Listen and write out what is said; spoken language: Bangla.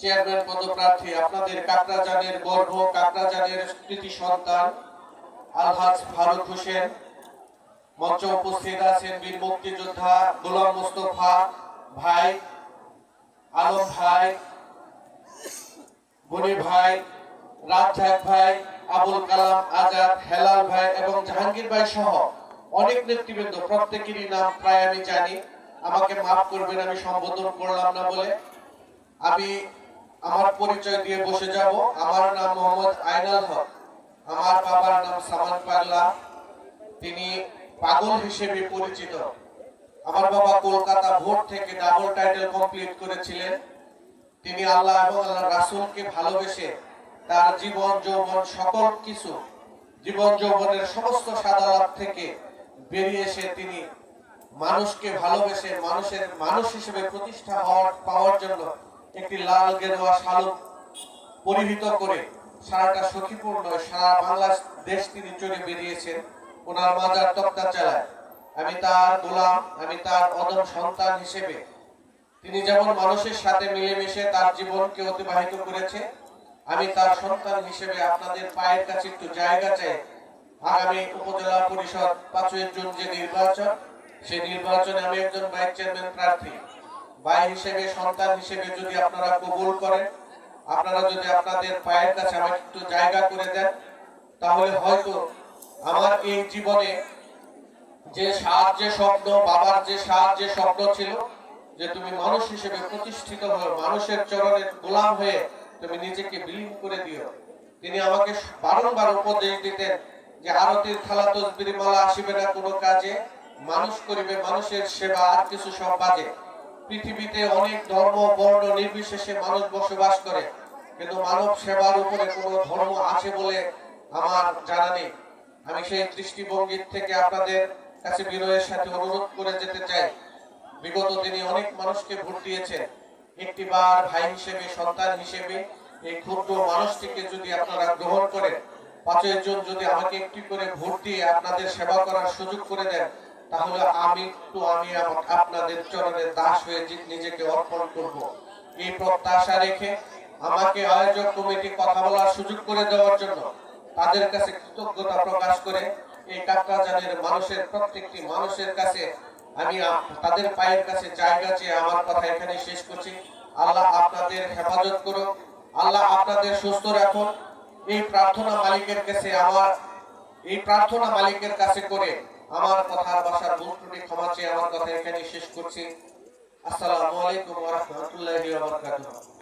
চেয়ারম্যান পদপ্রার্থী, আপনাদের কাকরাজানের গর্ভ কাকরাজানের কৃতি সন্তান, আলহাজ ফারুক হোসেন, মঞ্চে উপস্থিত আছেন বীর মুক্তিযোদ্ধা গোলাম মুস্তফা ভাই, আলম ভাই গনি ভাই রাজ্জাক ভাই, আবুল কালাম আজাদ, হেলাল ভাই এবং জাহাঙ্গীর ভাই সহ অনেক নেতৃবৃন্দ, প্রত্যেকেরই নাম প্রায় আমি জানি। আমাকে মাফ করবেন, আমি সম্বোধন করলাম না বলে। আমি আমার পরিচয় দিয়ে বসে যাব। আমার নাম মোহাম্মদ আইনাল হক। আমার বাবার নাম সামান পাগলা। তিনি পাগল হিসেবে পরিচিত। আমার বাবা কলকাতা ভোট থেকে ডাবল টাইটেল কমপ্লিট করেছিলেন। তিনি আল্লাহ এবং আল্লাহ রাসূলকে ভালোবেসে তার জীবন যৌবন সকল কিছু, জীবন যৌবনের সমস্ত সাদালাত থেকে বেরিয়ে এসে তিনি মানুষকে ভালোবেসে মানুষের মানুষ হিসেবে প্রতিষ্ঠা হওয়ার, পাওয়ার জন্য একটি লাল গেরুয়া শালুক পরিহিত করে সারাটা সখীপূর্ণ সারা বাংলাদেশ তিনি চলে বেরিয়েছেন ওনার মাজার তক্তা চালায় আমি তার গোলাম, আমি তার অদম সন্তান হিসেবে। তিনি যেমন মানুষের সাথে মিলেমিশে তার জীবনকে অতিবাহিত করেছে, আমি তার সন্তান হিসেবে আপনাদের পায়ের কাছে একটু জায়গা চাই। আগামী উপজেলা পরিষদ পাঁচই জুন যে নির্বাচন, সেই নির্বাচনে আমি একজন ভাইস চেয়ারম্যান প্রার্থী। ভাই হিসেবে, সন্তান হিসেবে যদি আপনারা কবুল করেন, আপনারা যদি আপনাদের পায়ের কাছে আমাকে একটু জায়গা করে দেন, তাহলে হয়তো আমার এই জীবনে যে সাহায্য স্বপ্ন, বাবার যে সাহায্য স্বপ্ন ছিল, যে তুমি মানুষ হিসেবে প্রতিষ্ঠিত হয়ে, মানুষের চরণের গোলাম হয়ে তুমি নিজেকে বিলীন করে দিও। তিনি আমাকে বারংবার উপদেশ দিতেন যে আরতির থালা তসবির মালা আসিবে না কোনো কাজে, মানুষ করিবে, মানুষের সেবা আর কিছু সব বাজে। পৃথিবীতে অনেক ধর্ম, বর্ণ নির্বিশেষে মানুষ বসবাস করে, কিন্তু মানব সেবার উপরে কোনো ধর্ম আছে বলে আমার জানা নেই। আমি সেই দৃষ্টিভঙ্গির থেকে আপনাদের কাছে বিনয়ের সাথে অনুরোধ করে যেতে চাই। বিগত দিনে অনেক মানুষকে ভোট দিয়েছেন। একটি বার ভাই হিসেবে, সন্তান হিসেবে এই ক্ষুদ্র মানুষটিকে যদি আপনারা গ্রহণ করেন, পাঁচই জন যদি আমাকে একটি করে ভোট দিয়ে আপনাদের সেবা করার সুযোগ করে দেন তাহলে আমি একটু আমি আপনাদের চরণে দাস হয়ে নিজেকে অর্পণ করব। এই প্রত্যাশা রেখে আমাকে আয়োজক কমিটি কথা বলার সুযোগ করে দেওয়ার জন্য তাদের কাছে কৃতজ্ঞতা প্রকাশ করে এই কাকরাজানের মানুষের প্রত্যেকটি মানুষের কাছে আমি তাদের পায়ের কাছে জায়গা চেয়ে আমার কথা এখানে শেষ করছি। আল্লাহ আপনাদের হেফাজত করুন আল্লাহ আপনাদের সুস্থ রাখুন এই প্রার্থনা মালিকের কাছে আমার এই প্রার্থনা মালিকের কাছে করে আমার কথার বাসার ভুল ত্রুটি ক্ষমা চেয়ে আমার কথা এখানে শেষ করছি। আসসালামু আলাইকুম ওয়া রাহমাতুল্লাহি ওয়া বারাকাতুহু।